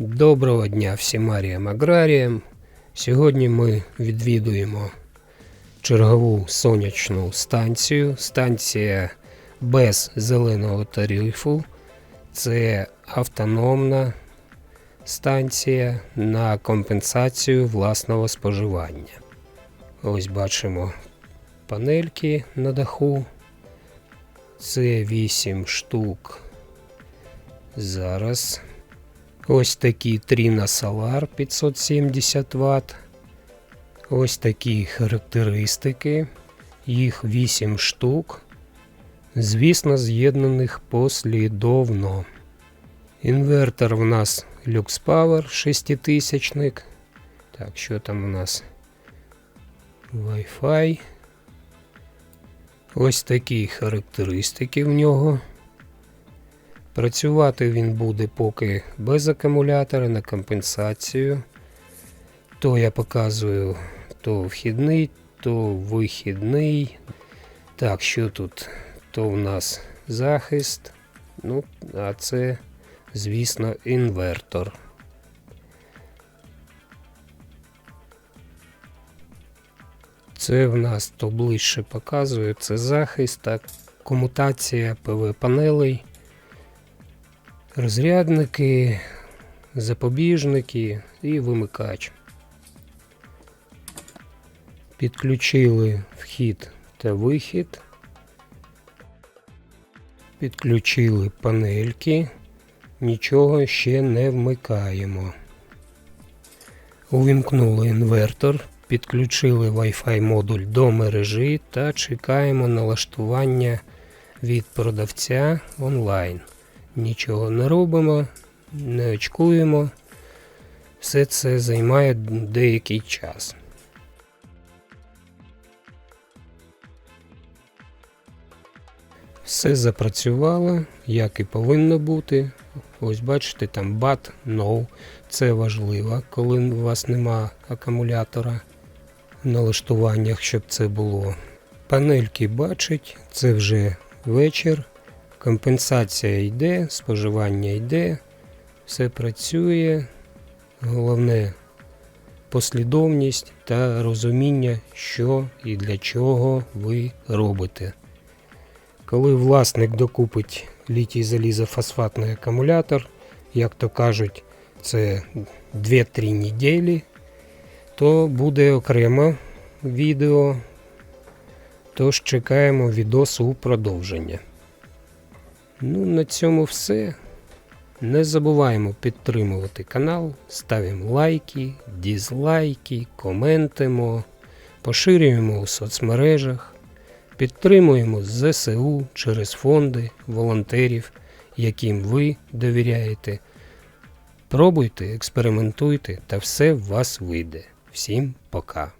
Доброго дня всім аріям аграріям. Сьогодні ми відвідуємо чергову сонячну станцію. Станція без зеленого тарифу. Це автономна станція на компенсацію власного споживання. Ось бачимо панельки на даху. Це 8 штук. Зараз Ось такі Trina Solar 570 Вт. Ось такі характеристики. Їх 8 штук. Звісно, з'єднаних послідовно. Інвертор в нас Lux Power 6000. Так, що там у нас? Wi-Fi. Ось такі характеристики в нього. Працювати він буде поки без акумулятора на компенсацію. То я показую то вхідний, то вихідний. Так, що тут? То в нас захист. Ну, а це, звісно, інвертор. Це в нас то ближче показує, це захист, так, комутація ПВ-панелей розрядники, запобіжники і вимикач. Підключили вхід та вихід. Підключили панельки, нічого ще не вмикаємо. Увімкнули інвертор, підключили Wi-Fi модуль до мережі та чекаємо налаштування від продавця онлайн нічого не робимо, не очкуємо. Все це займає деякий час. Все запрацювало, як і повинно бути. Ось бачите, там BAT, No. Це важливо, коли у вас нема акумулятора в налаштуваннях, щоб це було. Панельки бачить, це вже вечір. Компенсація йде, споживання йде, все працює. Головне послідовність та розуміння, що і для чого ви робите. Коли власник докупить літій залізофосфатний акумулятор, як то кажуть, це 2-3 неділі, то буде окремо відео. Тож чекаємо відос у продовження. Ну, на цьому все. Не забуваємо підтримувати канал, ставимо лайки, дізлайки, коментимо, поширюємо у соцмережах, підтримуємо ЗСУ через фонди, волонтерів, яким ви довіряєте. Пробуйте, експериментуйте, та все в вас вийде. Всім пока!